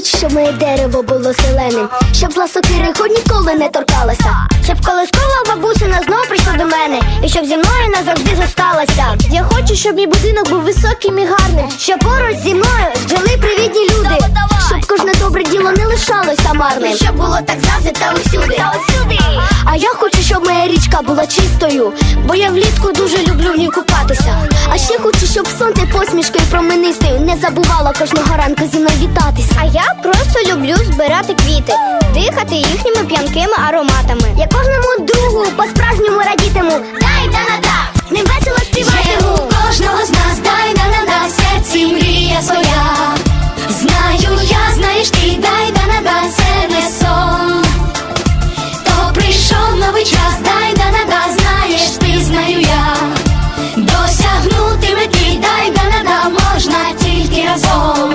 щоб моє дерево було зеленим, щоб ласокири хоч ніколи не торкалася, щоб колискова бабусина знов прийшла до мене, і щоб зі мною назавжди зосталася. Я хочу, щоб мій будинок був високим і гарним, щоб поруч зі мною жили привітні люди, щоб кожне добре діло не лишалося марним, щоб було так завжди та усюди. А я хочу, щоб моя річка була чистою, бо я влітку дуже люблю в ній купатися. А ще хочу, щоб сонце посмішкою променистою не забувало кожного ранку зі мною вітатися. А я просто люблю збирати квіти, дихати їхніми п'янкими ароматами. Я кожному другу по-справжньому радітиму. Дай да на разом.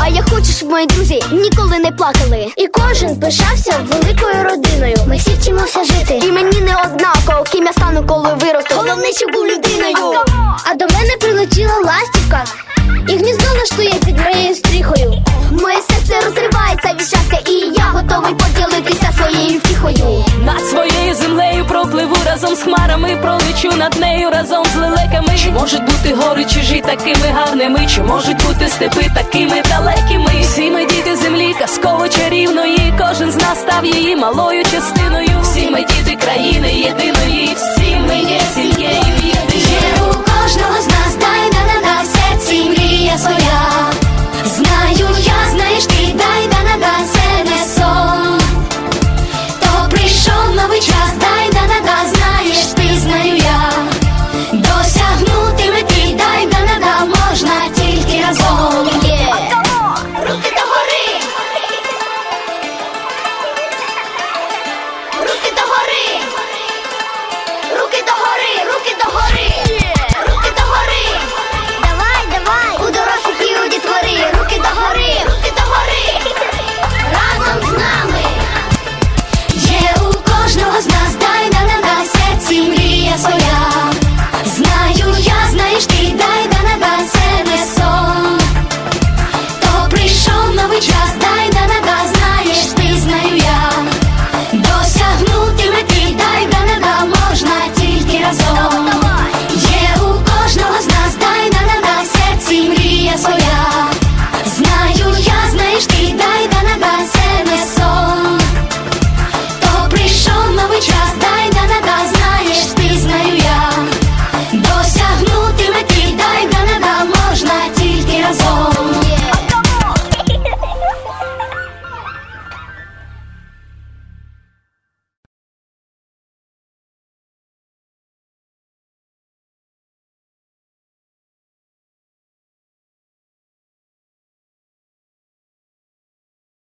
А я хочу, щоб мої друзі ніколи не плакали. І кожен пишався великою родиною. Ми всі вчимося жити. І мені не однаково, ким я стану, коли виросту. Головне, щоб був людиною. А до мене прилетіла ластівка і гніздо наштує під моєю стріхою. Моє серце розривається з хмарами, пролечу над нею разом з лелеками. Чи можуть бути гори чужі такими гарними? Чи можуть бути степи такими далекими? Всі ми діти землі, казково чарівної. Кожен з нас став її малою частиною. Всі ми діти країни єдиної, всі ми є сім'єю